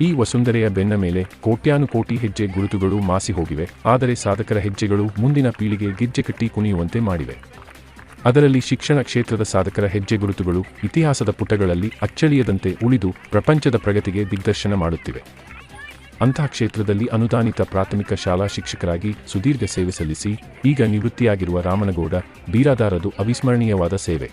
ಈ ವಸುಂಧರೆಯ ಬೆನ್ನ ಮೇಲೆ ಕೋಟ್ಯಾನುಕೋಟಿ ಹೆಜ್ಜೆ ಗುರುತುಗಳು ಮಾಸಿ ಹೋಗಿವೆ. ಆದರೆ ಸಾಧಕರ ಹೆಜ್ಜೆಗಳು ಮುಂದಿನ ಪೀಳಿಗೆ ಗಿಜ್ಜೆ ಕಟ್ಟಿ ಕುಣಿಯುವಂತೆ ಮಾಡಿವೆ. ಅದರಲ್ಲಿ ಶಿಕ್ಷಣ ಕ್ಷೇತ್ರದ ಸಾಧಕರ ಹೆಜ್ಜೆ ಗುರುತುಗಳು ಇತಿಹಾಸದ ಪುಟಗಳಲ್ಲಿ ಅಚ್ಚಳಿಯದಂತೆ ಉಳಿದು ಪ್ರಪಂಚದ ಪ್ರಗತಿಗೆ ದಿಗ್ದರ್ಶನ ಮಾಡುತ್ತಿವೆ. ಅಂತಹ ಕ್ಷೇತ್ರದಲ್ಲಿ ಅನುದಾನಿತ ಪ್ರಾಥಮಿಕ ಶಾಲಾ ಶಿಕ್ಷಕರಾಗಿ ಸುದೀರ್ಘ ಸೇವೆ ಸಲ್ಲಿಸಿ, ಈಗ ನಿವೃತ್ತಿಯಾಗಿರುವ ರಾಮನಗೌಡ, ಬೀರಾದಾರದು ಅವಿಸ್ಮರಣೀಯವಾದ ಸೇವೆ.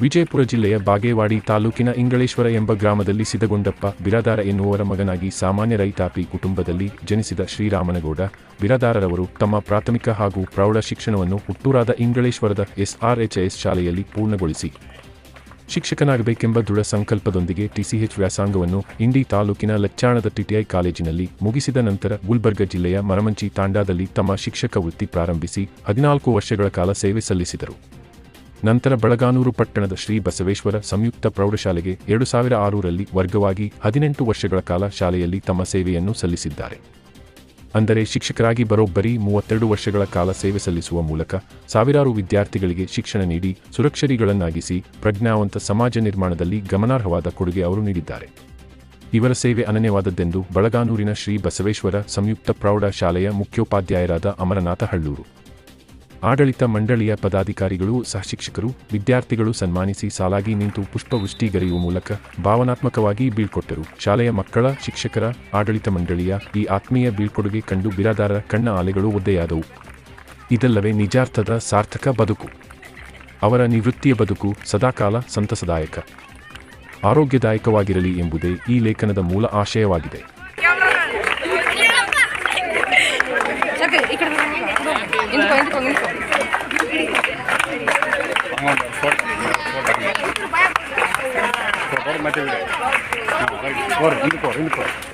ವಿಜಯಪುರ ಜಿಲ್ಲೆಯ ಬಾಗೇವಾಡಿ ತಾಲೂಕಿನ ಇಂಗಳೇಶ್ವರ ಎಂಬ ಗ್ರಾಮದಲ್ಲಿ ಸಿದಗೊಂಡಪ್ಪ ಬಿರಾದಾರ ಎನ್ನುವರ ಮಗನಾಗಿ ಸಾಮಾನ್ಯ ರೈತಾಪಿ ಕುಟುಂಬದಲ್ಲಿ ಜನಿಸಿದ ಶ್ರೀರಾಮನಗೌಡ ಬಿರಾದಾರರವರು ತಮ್ಮ ಪ್ರಾಥಮಿಕ ಹಾಗೂ ಪ್ರೌಢ ಶಿಕ್ಷಣವನ್ನು ಹುಟ್ಟೂರಾದ ಇಂಗಳೇಶ್ವರದ ಎಸ್ಆರ್ಎಚ್ಎಸ್ ಶಾಲೆಯಲ್ಲಿ ಪೂರ್ಣಗೊಳಿಸಿ. ಶಿಕ್ಷಕನಾಗಬೇಕೆಂಬ ದೃಢ ಸಂಕಲ್ಪದೊಂದಿಗೆ ಟಿಸಿಎಚ್ ವ್ಯಾಸಂಗವನ್ನು ಇಂಡಿ ತಾಲೂಕಿನ ಲಚ್ಚಾಣದ ಟಿಟಿಐ ಕಾಲೇಜಿನಲ್ಲಿ ಮುಗಿಸಿದ ನಂತರ ಗುಲ್ಬರ್ಗ ಜಿಲ್ಲೆಯ ಮರಮಂಚಿ ತಾಂಡಾದಲ್ಲಿ ತಮ್ಮ ಶಿಕ್ಷಕ ವೃತ್ತಿ ಪ್ರಾರಂಭಿಸಿ ಹದಿನಾಲ್ಕು ವರ್ಷಗಳ ಕಾಲ ಸೇವೆ ಸಲ್ಲಿಸಿದರು. ನಂತರ ಬಳಗಾನೂರು ಪಟ್ಟಣದ ಶ್ರೀ ಬಸವೇಶ್ವರ ಸಂಯುಕ್ತ ಪ್ರೌಢಶಾಲೆಗೆ ಎರಡು ಸಾವಿರ ಆರರಲ್ಲಿ ವರ್ಗವಾಗಿ ಹದಿನೆಂಟು ವರ್ಷಗಳ ಕಾಲ ಶಾಲೆಯಲ್ಲಿ ತಮ್ಮ ಸೇವೆಯನ್ನು ಸಲ್ಲಿಸಿದ್ದಾರೆ. ಅಂದರೆ ಶಿಕ್ಷಕರಾಗಿ ಬರೋಬ್ಬರಿ ಮೂವತ್ತೆರಡು ವರ್ಷಗಳ ಕಾಲ ಸೇವೆ ಸಲ್ಲಿಸುವ ಮೂಲಕ ಸಾವಿರಾರು ವಿದ್ಯಾರ್ಥಿಗಳಿಗೆ ಶಿಕ್ಷಣ ನೀಡಿ ಸುರಕ್ಷರಿಗಳನ್ನಾಗಿಸಿ ಪ್ರಜ್ಞಾವಂತ ಸಮಾಜ ನಿರ್ಮಾಣದಲ್ಲಿ ಗಮನಾರ್ಹವಾದ ಕೊಡುಗೆ ಅವರು ನೀಡಿದ್ದಾರೆ. ಇವರ ಸೇವೆ ಅನನ್ಯವಾದದ್ದೆಂದು ಬಳಗಾನೂರಿನ ಶ್ರೀ ಬಸವೇಶ್ವರ ಸಂಯುಕ್ತ ಪ್ರೌಢ ಶಾಲೆಯ ಮುಖ್ಯೋಪಾಧ್ಯಾಯರಾದ ಅಮರನಾಥ ಹಳ್ಳೂರು. ಆಡಳಿತ ಮಂಡಳಿಯ ಪದಾಧಿಕಾರಿಗಳು ಸಹಶಿಕ್ಷಕರು ವಿದ್ಯಾರ್ಥಿಗಳು ಸನ್ಮಾನಿಸಿ ಸಾಲಾಗಿ ನಿಂತು ಪುಷ್ಪವೃಷ್ಟಿಗರಿಯುವ ಮೂಲಕ ಭಾವನಾತ್ಮಕವಾಗಿ ಬೀಳ್ಕೊಟ್ಟರು ಶಾಲೆಯ ಮಕ್ಕಳ ಶಿಕ್ಷಕರ ಆಡಳಿತ ಮಂಡಳಿಯ ಈ ಆತ್ಮೀಯ ಬೀಳ್ಕೊಡುಗೆ ಕಂಡು ಬಿರಾದಾರರ ಕಣ್ಣ ಆಲೆಗಳು ಒದ್ದೆಯಾದವು ಇದಲ್ಲವೇ ನಿಜಾರ್ಥದ ಸಾರ್ಥಕ ಬದುಕು ಅವರ ನಿವೃತ್ತಿಯ ಬದುಕು ಸದಾಕಾಲ ಸಂತಸದಾಯಕ ಆರೋಗ್ಯದಾಯಕವಾಗಿರಲಿ ಎಂಬುದೇ ಈ ಲೇಖನದ ಮೂಲ ಆಶಯವಾಗಿದೆ ಇಂದು. மாதிரி மாற்றி விடு. போகிறேன் இன்னும் போகிறேன் இன்னும் போகிறேன்